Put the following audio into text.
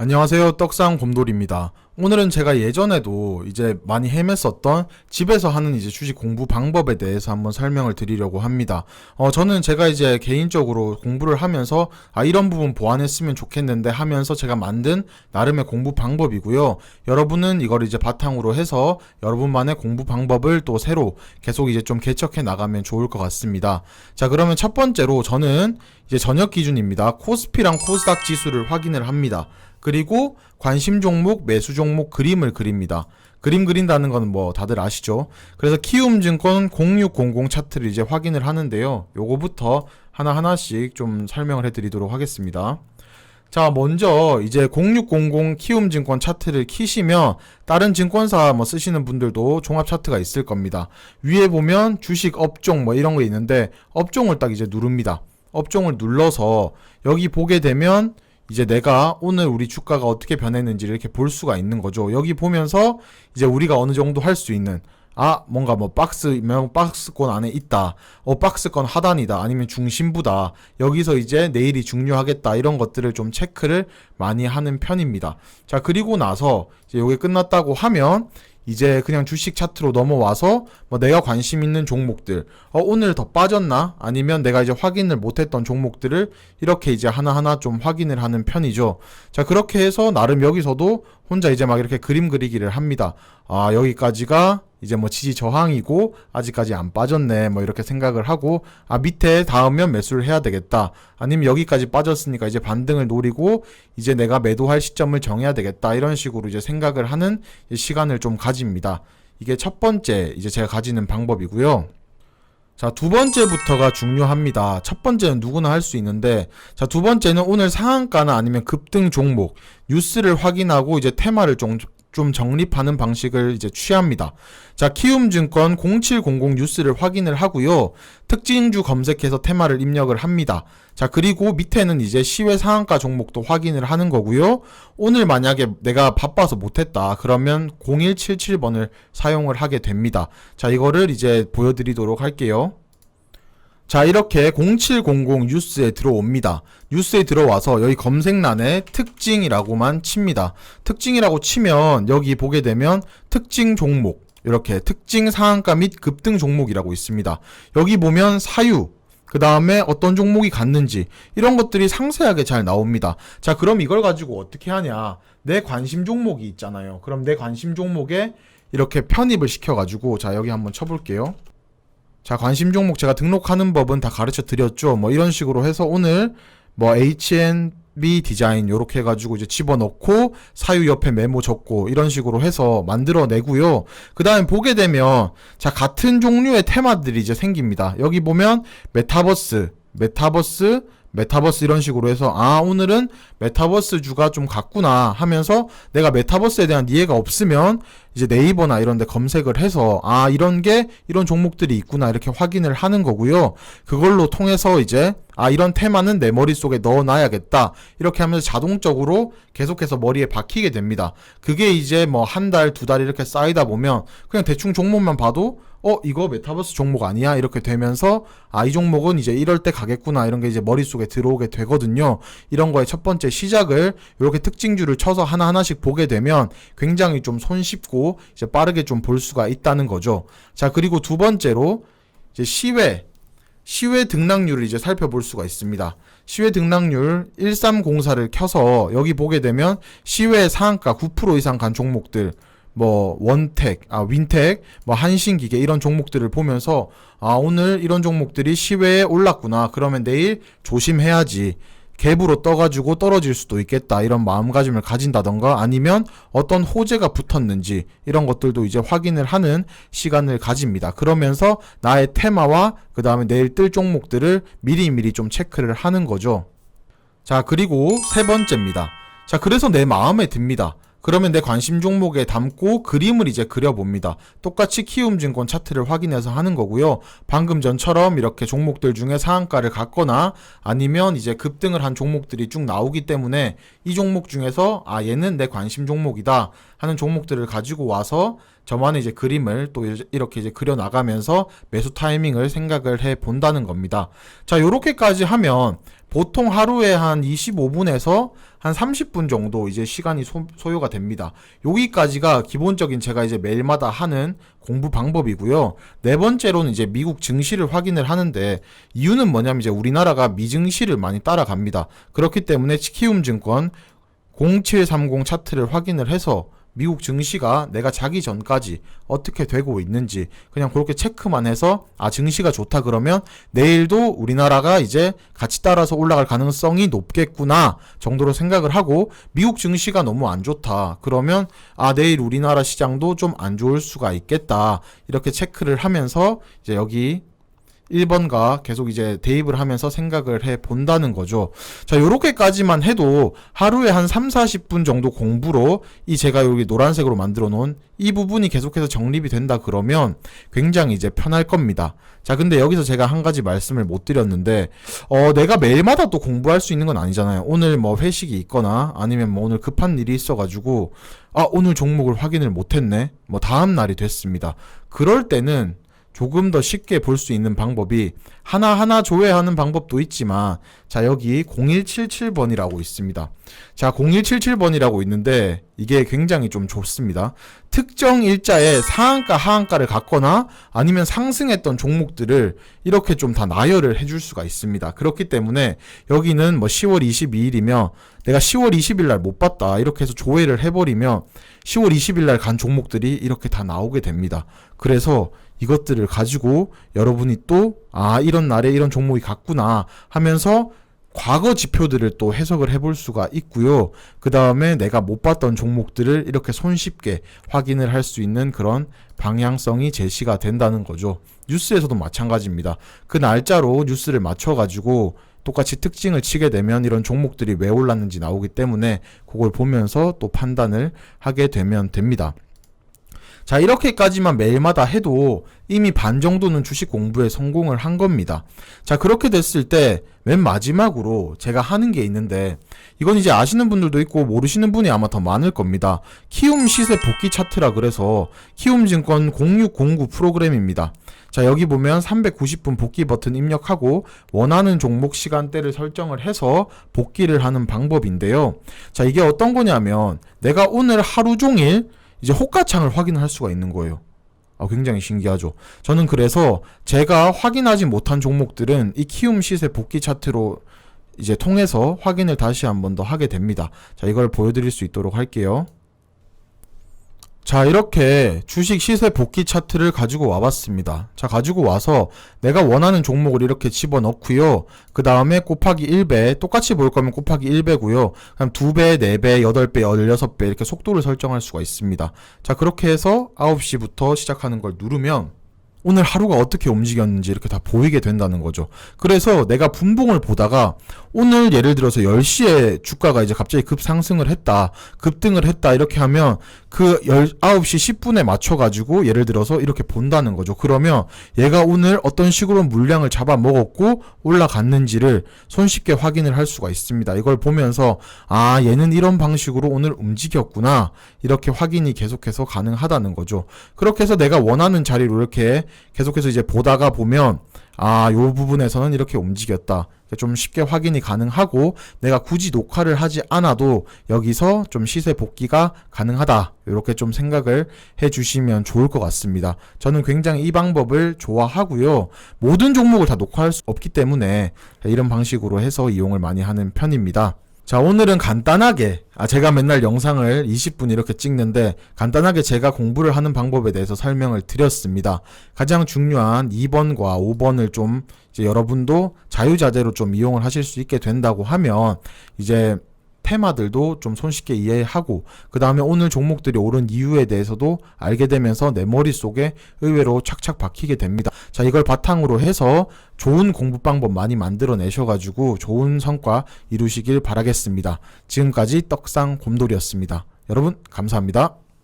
안녕하세요. 떡상 곰돌입니다. 오늘은 제가 예전에도 이제 많이 헤맸었던 집에서 하는 이제 주식 공부 방법에 대해서 한번 설명을 드리려고 합니다. 어, 저는 제가 이제 개인적으로 공부를 하면서 아, 이런 부분 보완했으면 좋겠는데 하면서 제가 만든 나름의 공부 방법이고요. 여러분은 이걸 이제 바탕으로 해서 여러분만의 공부 방법을 또 새로 계속 이제 좀 개척해 나가면 좋을 것 같습니다. 자, 그러면 첫 번째로 저는 이제 저녁 기준입니다. 코스피랑 코스닥 지수를 확인을 합니다. 그리고 관심 종목, 매수 종목 그림을 그립니다. 그림 그린다는 건 뭐 다들 아시죠? 그래서 키움증권 0600 차트를 이제 확인을 하는데요. 요거부터 하나하나씩 좀 설명을 해드리도록 하겠습니다. 자, 먼저 이제 0600 키움증권 차트를 키시면 다른 증권사 뭐 쓰시는 분들도 종합 차트가 있을 겁니다. 위에 보면 주식 업종 뭐 이런 거 있는데 업종을 딱 이제 누릅니다. 업종을 눌러서 여기 보게 되면 이제 내가 오늘 우리 주가가 어떻게 변했는지를 이렇게 볼 수가 있는 거죠. 여기 보면서 이제 우리가 어느 정도 할 수 있는 아 뭔가 뭐 박스 명 박스권 안에 있다. 어 박스권 하단이다. 아니면 중심부다. 여기서 이제 내일이 중요하겠다. 이런 것들을 좀 체크를 많이 하는 편입니다. 자 그리고 나서 이제 요게 끝났다고 하면 이제 그냥 주식 차트로 넘어와서 뭐 내가 관심 있는 종목들 어 오늘 더 빠졌나? 아니면 내가 이제 확인을 못했던 종목들을 이렇게 이제 하나하나 좀 확인을 하는 편이죠. 자 그렇게 해서 나름 여기서도 혼자 이제 막 이렇게 그림 그리기를 합니다. 아 여기까지가 이제 뭐 지지 저항이고 아직까지 안 빠졌네 뭐 이렇게 생각을 하고 아 밑에 닿으면 매수를 해야 되겠다. 아니면 여기까지 빠졌으니까 이제 반등을 노리고 이제 내가 매도할 시점을 정해야 되겠다. 이런 식으로 이제 생각을 하는 시간을 좀 가집니다. 이게 첫 번째 이제 제가 가지는 방법이고요 자, 두 번째부터가 중요합니다. 첫 번째는 누구나 할 수 있는데, 자, 두 번째는 오늘 상한가나 아니면 급등 종목, 뉴스를 확인하고 이제 테마를 좀, 좀 정립하는 방식을 이제 취합니다. 자, 키움증권 0700 뉴스를 확인을 하고요. 특징주 검색해서 테마를 입력을 합니다. 자, 그리고 밑에는 이제 시외 상한가 종목도 확인을 하는 거고요. 오늘 만약에 내가 바빠서 못했다. 그러면 0177번을 사용을 하게 됩니다. 자, 이거를 이제 보여드리도록 할게요. 자, 이렇게 0700 뉴스에 들어옵니다. 뉴스에 들어와서 여기 검색란에 특징이라고만 칩니다. 특징이라고 치면 여기 보게 되면 특징 종목, 이렇게 특징 상한가 및 급등 종목이라고 있습니다. 여기 보면 사유, 그 다음에 어떤 종목이 갔는지 이런 것들이 상세하게 잘 나옵니다. 자, 그럼 이걸 가지고 어떻게 하냐? 내 관심 종목이 있잖아요. 그럼 내 관심 종목에 이렇게 편입을 시켜가지고 자 여기 한번 쳐볼게요. 자, 관심 종목 제가 등록하는 법은 다 가르쳐 드렸죠. 뭐 이런 식으로 해서 오늘 뭐 HNB 디자인 요렇게 해가지고 이제 집어넣고 사유 옆에 메모 적고 이런 식으로 해서 만들어내고요. 그 다음에 보게 되면 자, 같은 종류의 테마들이 이제 생깁니다. 여기 보면 메타버스, 메타버스, 메타버스 이런 식으로 해서 아 오늘은 메타버스 주가 좀 같구나 하면서 내가 메타버스에 대한 이해가 없으면 이제 네이버나 이런 데 검색을 해서 아 이런 게 이런 종목들이 있구나 이렇게 확인을 하는 거고요. 그걸로 통해서 이제 아 이런 테마는 내 머릿속에 넣어 놔야겠다. 이렇게 하면서 자동적으로 계속해서 머리에 박히게 됩니다. 그게 이제 뭐 한 달, 두 달 이렇게 쌓이다 보면 그냥 대충 종목만 봐도 어 이거 메타버스 종목 아니야 이렇게 되면서 아 이 종목은 이제 이럴 때 가겠구나 이런 게 이제 머릿속에 들어오게 되거든요 이런 거의 첫 번째 시작을 이렇게 특징주를 쳐서 하나하나씩 보게 되면 굉장히 좀 손쉽고 이제 빠르게 좀 볼 수가 있다는 거죠 자 그리고 두 번째로 이제 시외 시외 등락률을 이제 살펴볼 수가 있습니다. 시외 등락률 1304를 켜서 여기 보게 되면 시외 상한가 9% 이상 간 종목들 뭐 원택, 아 윈택, 뭐 한신기계 이런 종목들을 보면서 아 오늘 이런 종목들이 시외에 올랐구나. 그러면 내일 조심해야지. 갭으로 떠가지고 떨어질 수도 있겠다 이런 마음가짐을 가진다던가 아니면 어떤 호재가 붙었는지 이런 것들도 이제 확인을 하는 시간을 가집니다. 그러면서 나의 테마와 그 다음에 내일 뜰 종목들을 미리미리 좀 체크를 하는 거죠. 자 그리고 세 번째입니다. 자 그래서 내 마음에 듭니다. 그러면 내 관심 종목에 담고 그림을 이제 그려봅니다. 똑같이 키움증권 차트를 확인해서 하는 거고요. 방금 전처럼 이렇게 종목들 중에 상한가를 갔거나 아니면 이제 급등을 한 종목들이 쭉 나오기 때문에 이 종목 중에서 아 얘는 내 관심 종목이다 하는 종목들을 가지고 와서 저만의 이제 그림을 또 이렇게 이제 그려 나가면서 매수 타이밍을 생각을 해 본다는 겁니다. 자, 요렇게까지 하면 보통 하루에 한 25분에서 한 30분 정도 이제 시간이 소, 소요가 됩니다. 여기까지가 기본적인 제가 이제 매일마다 하는 공부 방법이고요. 네 번째로는 이제 미국 증시를 확인을 하는데 이유는 뭐냐면 이제 우리나라가 미증시를 많이 따라갑니다. 그렇기 때문에 치키움 증권 0730 차트를 확인을 해서 미국 증시가 내가 자기 전까지 어떻게 되고 있는지 그냥 그렇게 체크만 해서 아 증시가 좋다 그러면 내일도 우리나라가 이제 같이 따라서 올라갈 가능성이 높겠구나 정도로 생각을 하고 미국 증시가 너무 안 좋다 그러면 아 내일 우리나라 시장도 좀 안 좋을 수가 있겠다 이렇게 체크를 하면서 이제 여기 1번과 계속 이제 대입을 하면서 생각을 해 본다는 거죠. 자, 요렇게까지만 해도 하루에 한 3, 40분 정도 공부로 이 제가 여기 노란색으로 만들어 놓은 이 부분이 계속해서 정립이 된다 그러면 굉장히 이제 편할 겁니다. 자, 근데 여기서 제가 한 가지 말씀을 못 드렸는데, 어, 내가 매일마다 또 공부할 수 있는 건 아니잖아요. 오늘 뭐 회식이 있거나 아니면 뭐 오늘 급한 일이 있어가지고, 아, 오늘 종목을 확인을 못 했네? 뭐 다음 날이 됐습니다. 그럴 때는 조금 더 쉽게 볼 수 있는 방법이 하나하나 조회하는 방법도 있지만 자 여기 0177번이라고 있습니다. 자 0177번이라고 있는데 이게 굉장히 좀 좋습니다. 특정 일자에 상한가 하한가를 갖거나 아니면 상승했던 종목들을 이렇게 좀 다 나열을 해줄 수가 있습니다. 그렇기 때문에 여기는 뭐 10월 22일이면 내가 10월 20일 날 못 봤다 이렇게 해서 조회를 해버리면 10월 20일 날 간 종목들이 이렇게 다 나오게 됩니다. 그래서 이것들을 가지고 여러분이 또, 아, 이런 날에 이런 종목이 갔구나 하면서 과거 지표들을 또 해석을 해볼 수가 있고요. 그 다음에 내가 못 봤던 종목들을 이렇게 손쉽게 확인을 할 수 있는 그런 방향성이 제시가 된다는 거죠. 뉴스에서도 마찬가지입니다. 그 날짜로 뉴스를 맞춰가지고 똑같이 특징을 치게 되면 이런 종목들이 왜 올랐는지 나오기 때문에 그걸 보면서 또 판단을 하게 되면 됩니다. 자, 이렇게까지만 매일마다 해도 이미 반 정도는 주식 공부에 성공을 한 겁니다. 자, 그렇게 됐을 때 맨 마지막으로 제가 하는 게 있는데 이건 이제 아시는 분들도 있고 모르시는 분이 아마 더 많을 겁니다. 키움 시세 복귀 차트라 그래서 키움 증권 0609 프로그램입니다. 자, 여기 보면 390분 복귀 버튼 입력하고 원하는 종목 시간대를 설정을 해서 복귀를 하는 방법인데요. 자, 이게 어떤 거냐면 내가 오늘 하루 종일 이제 호가창을 확인할 수가 있는 거예요. 아, 굉장히 신기하죠. 저는 그래서 제가 확인하지 못한 종목들은 이 키움 시세 복귀 차트로 이제 통해서 확인을 다시 한 번 더 하게 됩니다. 자, 이걸 보여드릴 수 있도록 할게요. 자, 이렇게 주식 시세 복귀 차트를 가지고 와봤습니다. 자, 가지고 와서 내가 원하는 종목을 이렇게 집어 넣고요. 그 다음에 곱하기 1배, 똑같이 볼 거면 곱하기 1배고요. 그럼 2배, 4배, 8배, 16배 이렇게 속도를 설정할 수가 있습니다. 자, 그렇게 해서 9시부터 시작하는 걸 누르면 오늘 하루가 어떻게 움직였는지 이렇게 다 보이게 된다는 거죠. 그래서 내가 분봉을 보다가 오늘 예를 들어서 10시에 주가가 이제 갑자기 급상승을 했다, 급등을 했다, 이렇게 하면 그 19시 10분에 맞춰가지고 예를 들어서 이렇게 본다는 거죠. 그러면 얘가 오늘 어떤 식으로 물량을 잡아먹었고 올라갔는지를 손쉽게 확인을 할 수가 있습니다. 이걸 보면서 아, 얘는 이런 방식으로 오늘 움직였구나. 이렇게 확인이 계속해서 가능하다는 거죠. 그렇게 해서 내가 원하는 자리로 이렇게 계속해서 이제 보다가 보면 아, 요 부분에서는 이렇게 움직였다. 좀 쉽게 확인이 가능하고 내가 굳이 녹화를 하지 않아도 여기서 좀 시세 복귀가 가능하다. 이렇게 좀 생각을 해 주시면 좋을 것 같습니다. 저는 굉장히 이 방법을 좋아하고요. 모든 종목을 다 녹화할 수 없기 때문에 이런 방식으로 해서 이용을 많이 하는 편입니다. 자, 오늘은 간단하게, 아, 제가 맨날 영상을 20분 이렇게 찍는데, 간단하게 제가 공부를 하는 방법에 대해서 설명을 드렸습니다. 가장 중요한 2번과 5번을 좀, 이제 여러분도 자유자재로 좀 이용을 하실 수 있게 된다고 하면, 이제 테마들도 좀 손쉽게 이해하고 그 다음에 오늘 종목들이 오른 이유에 대해서도 알게 되면서 내 머릿속에 의외로 착착 박히게 됩니다. 자 이걸 바탕으로 해서 좋은 공부 방법 많이 만들어 내셔가지고 좋은 성과 이루시길 바라겠습니다. 지금까지 떡상 곰돌이였습니다. 여러분 감사합니다.